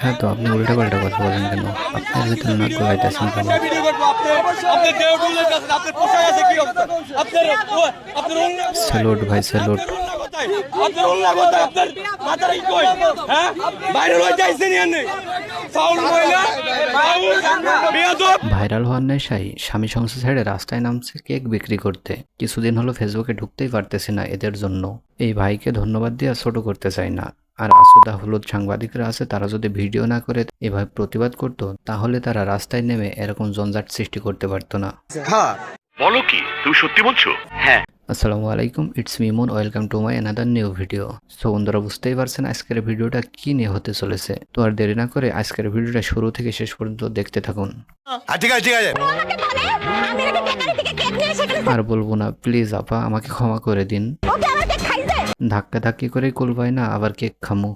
হ্যাঁ তো আপনি উল্টা পাল্টা কথা বলেন কেন? আপনার ভিতরে নাক গলাইতেছেন কেন? আপনি। আপনি স্যালুট ভাই স্যালুট আপনার অন্য কোথায়? আপনার মাথার কি কই? হ্যাঁ? বাইরে লই যাইছেন এনে ফাউল মহিলা ভাইরাল হওয়ার নেশায় স্বামী সংসার ছেড়ে রাস্তায় নামছে কেক বিক্রি করতে। কিছুদিন হলো ফেসবুকে ঢুকতেই পারতেছি না এদের জন্য। এই ভাইকে ধন্যবাদ দিয়ে ছোট করতে চাই না। আর আসুদা হলুদ সাংবাদিকরা আছে তারা যদি ভিডিও না করে এভাবে প্রতিবাদ করত তাহলে তারা রাস্তায় নেমে এরকম জঞ্জাট সৃষ্টি করতে পারতো না। বলো কি তুমি সত্যি বলছো? হ্যাঁ। আসসালামু আলাইকুম it's Mimon welcome to my another new video so বন্ধুরা বুঝতেই পারছেন আজকের ভিডিওটা কি নিয়ে হতে চলেছে? তো আর দেরি না করে আজকের ভিডিওটা শুরু থেকে শেষ পর্যন্ত দেখতে থাকুন। ঠিক আছে ঠিক আছে। আমি নাকি বেকারি থেকে কেক নিয়ে সেখানে আর বলব না প্লিজ আপা আমাকে ক্ষমা করে দিন। ধাক্কা ধাক্কি করে করেই কুলবাই না আবার কেক খামু।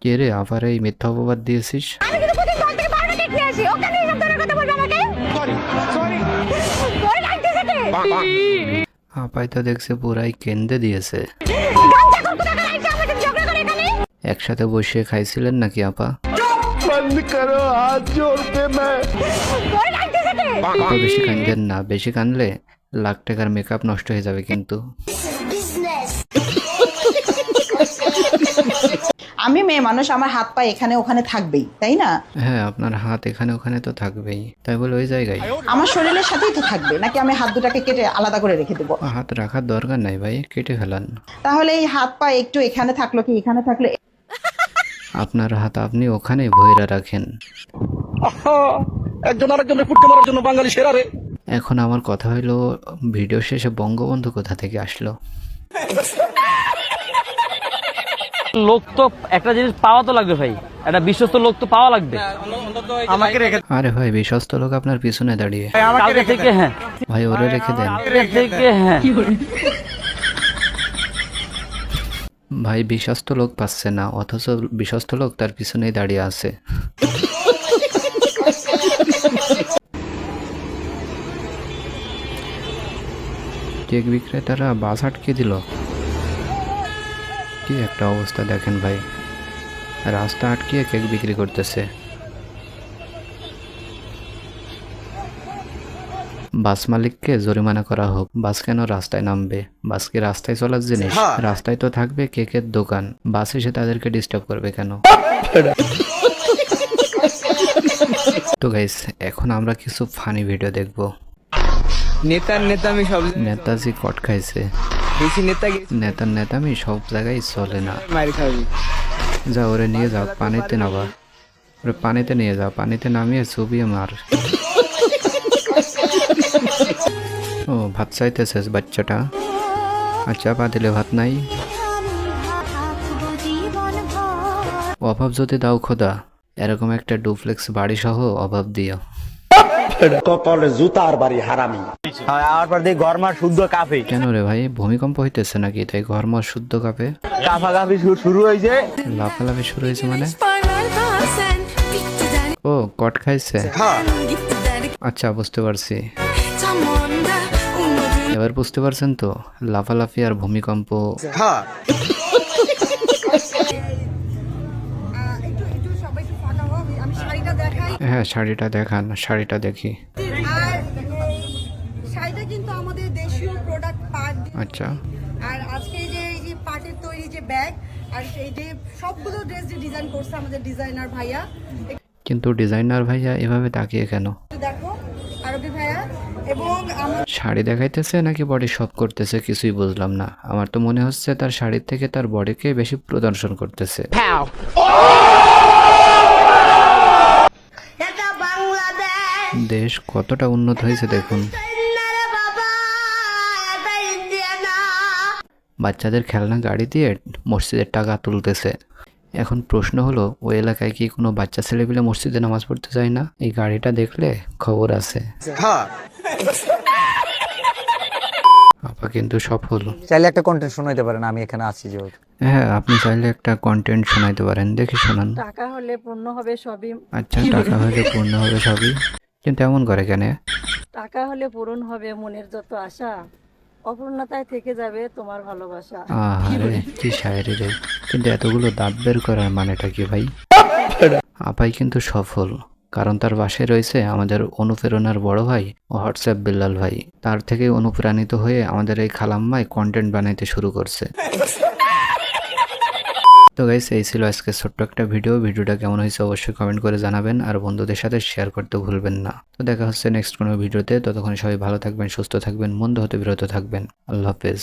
কে রে আবার এই মিথ্যা অপবাদ দিয়েছিস? আপাই তো দেখছে পুরাই কেন্দ্রে দিয়েছে। একসাথে বসে খাইছিলেন নাকি আপা? বেশি কানবেন না বেশি কানলে লাখ টাকার মেকআপ নষ্ট হয়ে যাবে কিন্তু। আমি মেয়ে মানুষ আমার হাত পা এখানে ওখানে থাকবেই তাই না? হ্যাঁ আপনার হাত এখানে ওখানে তো থাকবেই। তাই বলে ওই জায়গায়। আমার শরীরের সাথেই তো থাকবে নাকি আমি হাত দুটাকে কেটে আলাদা করে রেখে দেবো? হাত রাখার দরকার নাই ভাই কেটে ফেলান। তাহলে এই হাত পা একটু এখানে থাকল কি এখানে থাকল? আপনার হাত আপনি ওখানেই ভৈরা রাখেন। একজন আরেকজনের ফুটকে মারার জন্য বাঙালি সেরা রে। এখন আমার কথা হইল ভিডিও শেষে বঙ্গবন্ধু কোথা থেকে আসলো? লোক তো একটা জিনিস পাওয়া তো লাগবে ভাই। একটা বিশ্বস্ত লোক তো পাওয়া লাগবে। আমাকে রেখে আরে ভাই বিশ্বস্ত লোক আপনার পিছনে দাঁড়িয়ে। কালকে থেকে হ্যাঁ। ভাই ওরে রেখে দেন। থেকে হ্যাঁ। ভাই বিশ্বস্ত লোক পাচ্ছে না অথচ বিশ্বস্ত লোক তার পিছনেই দাঁড়িয়ে আছে। কেক বিক্রেতারা বাস আটকে দিল। কি একটা অবস্থা দেখেন ভাই। রাস্তা আটকিয়ে কেক বিক্রি করতেছে। বাস মালিককে জরিমানা করা হোক। বাস কেন রাস্তায় নামবে? বাস কি রাস্তায় চলার জিনিস? রাস্তায় তো থাকবে কেকের দোকান। বাস এসে তাদেরকে ডিস্টার্ব করবে কেন? তো গাইস এখন আমরা কিছু ফানি ভিডিও দেখব। নেতার নেতামি সব নেতাজি কট খাইছে। বেশি নেতা নেতার নেতামি সব জায়গায় চলে না। মারি খাবি। যা ওরে নিয়ে যাও পানিতে নাবা ওরে পানিতে নিয়ে যাও পানিতে নামিয়ে চুবিয়ে মার। ও ভাত চাইতেছে বাচ্চাটা। আচ্ছা পা দিলে ভাত নাই। অভাব যদি দাও খোদা। এরকম একটা ডুপ্লেক্স বাড়ি সহ অভাব দিও। আর পর দিয়ে গরমার শুদ্ধ কাফে কেন রে ভাই ভূমিকম্প হইতেছে নাকি? তাই শুদ্ধ কাপে? কাফা কাফি শুরু হয়েছে লাফালাফি শুরু হয়েছে মানে? ও কট খাইছে। আচ্ছা বুঝতে পারছি। এবার বুঝতে পারছেন তো লাফালাফি আর ভূমিকম্প। হ্যাঁ শাড়িটা দেখান শাড়িটা দেখি। শাড়িটা কিন্তু আমাদের দেশীয় প্রোডাক্ট পাট আচ্ছা। আর আজকে যে এই যে পাটের তৈরি যে ব্যাগ আর এই যে সবগুলো ড্রেস যে ডিজাইন করছে আমাদের ডিজাইনার ভাইয়া কিন্তু ডিজাইনার ভাইয়া এভাবে তাকিয়ে কেন? দেখো আরবি ভাইয়া। এবং শাড়ি দেখাইতেছে নাকি বডি শপ করতেছে কিছুই বুঝলাম না। আমার তো মনে হচ্ছে তার শাড়ির থেকে তার বডিকে বেশি প্রদর্শন করতেছে। দেশ কতটা উন্নত হয়েছে দেখুন। বাচ্চাদের খেলনা গাড়ি দিয়ে মসজিদের টাকা তুলতেছে। এখন প্রশ্ন হলো ওই এলাকায় কি কোনো বাচ্চা ছেলেপিলে মসজিদে নামাজ পড়তে যায় না? এই গাড়িটা দেখলে খবর আছে। আপা কিন্তু সফল। চাইলে একটা কন্টেন্ট শোনাইতে পারেন আমি এখানে আছি যেহেতু। হ্যাঁ আপনি চাইলে একটা কন্টেন্ট শোনাইতে পারেন দেখি শোনান। টাকা হলে পূর্ণ হবে সবই। আচ্ছা টাকা হলে পূর্ণ হবে সবই। কিন্তু এমন করে কেন? টাকা হলে পূরণ হবে মনের যত আশা অপূর্ণতায় থেকে যাবে তোমার ভালোবাসা। আহারে কি শায়েরি রে। কিন্তু এতগুলো দাঁত বের করার মানেটা কি ভাই? আপাই কিন্তু সফল কারণ তার পাশে রয়েছে আমাদের অনুপ্রেরণার বড় ভাই ও হোয়াটসঅ্যাপ বিল্লাল ভাই। তার থেকে অনুপ্রাণিত হয়ে আমাদের এই খালাম্মাই কন্টেন্ট বানাইতে শুরু করছে। তো গাইস এই ছিল আজকে ছোট্ট একটা ভিডিও ভিডিওটা কেমন হয়েছে অবশ্যই কমেন্ট করে জানাবেন আর বন্ধুদের সাথে শেয়ার করতে ভুলবেন না। তো দেখা হচ্ছে নেক্সট কোনো ভিডিওতে ততক্ষণ সবাই ভালো থাকবেন, সুস্থ থাকবেন, মন্দ হতে বিরত থাকবেন। আল্লাহ হাফেজ।